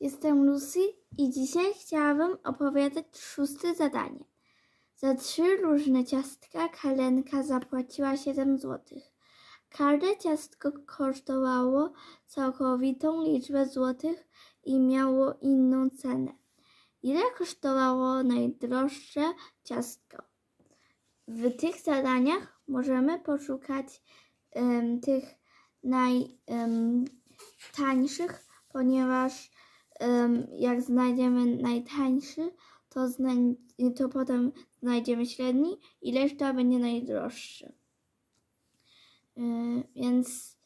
jestem Lucy i dzisiaj chciałabym opowiadać szóste zadanie. Za trzy różne ciastka Kalenka zapłaciła 7 zł. Każde ciastko kosztowało całkowitą liczbę złotych i miało inną cenę. Ile kosztowało najdroższe ciastko? W tych zadaniach możemy poszukać em, tych najtańszych, ponieważ em, jak znajdziemy najtańszy, to, to potem znajdziemy średni i reszta będzie najdroższy. Więc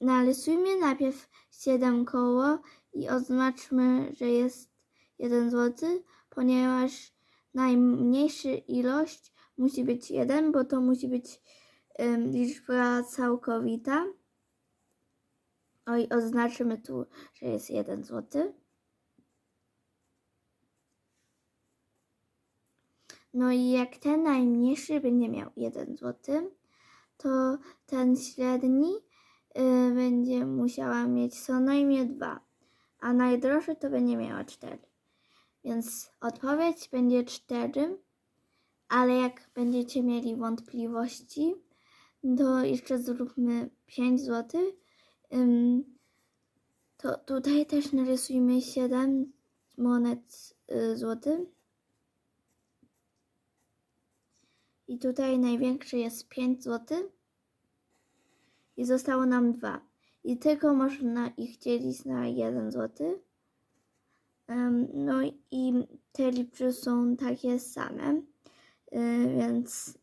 narysujmy najpierw 7 koło i oznaczmy, że jest 1 zł, ponieważ najmniejsza ilość musi być 1, bo to musi być liczba całkowita. Oj, oznaczymy tu, że jest 1 zł. No i jak ten najmniejszy będzie miał 1 zł, to ten średni y, będzie musiała mieć co najmniej 2, a najdroższy to będzie miała 4. Więc odpowiedź będzie 4, ale jak będziecie mieli wątpliwości, to jeszcze zróbmy 5 zł. To tutaj też narysujmy 7 monet y, złotych. I tutaj największy jest 5 zł. I zostało nam 2. I tylko można ich dzielić na 1 zł. No i te liczby są takie same, y, więc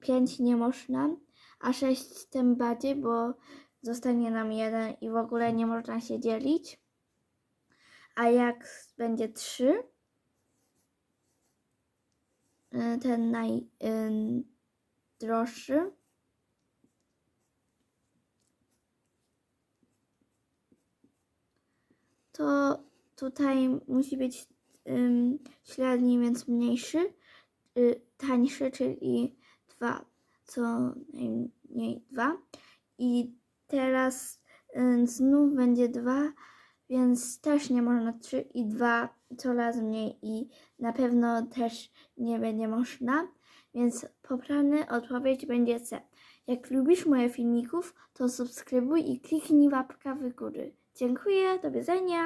5 nie można, a 6 tym bardziej, bo zostanie nam 1 i w ogóle nie można się dzielić. A jak będzie 3, y, ten najdroższy, to tutaj musi być ym, średni, więc mniejszy, y, tańszy, czyli 2, co najmniej 2. I teraz y, znów będzie 2, więc też nie można 3 i 2 coraz mniej i na pewno też nie będzie można. Więc poprawna odpowiedź będzie C. Jak lubisz moje filmików, to subskrybuj i kliknij łapka w górę. Dziękuję, do widzenia.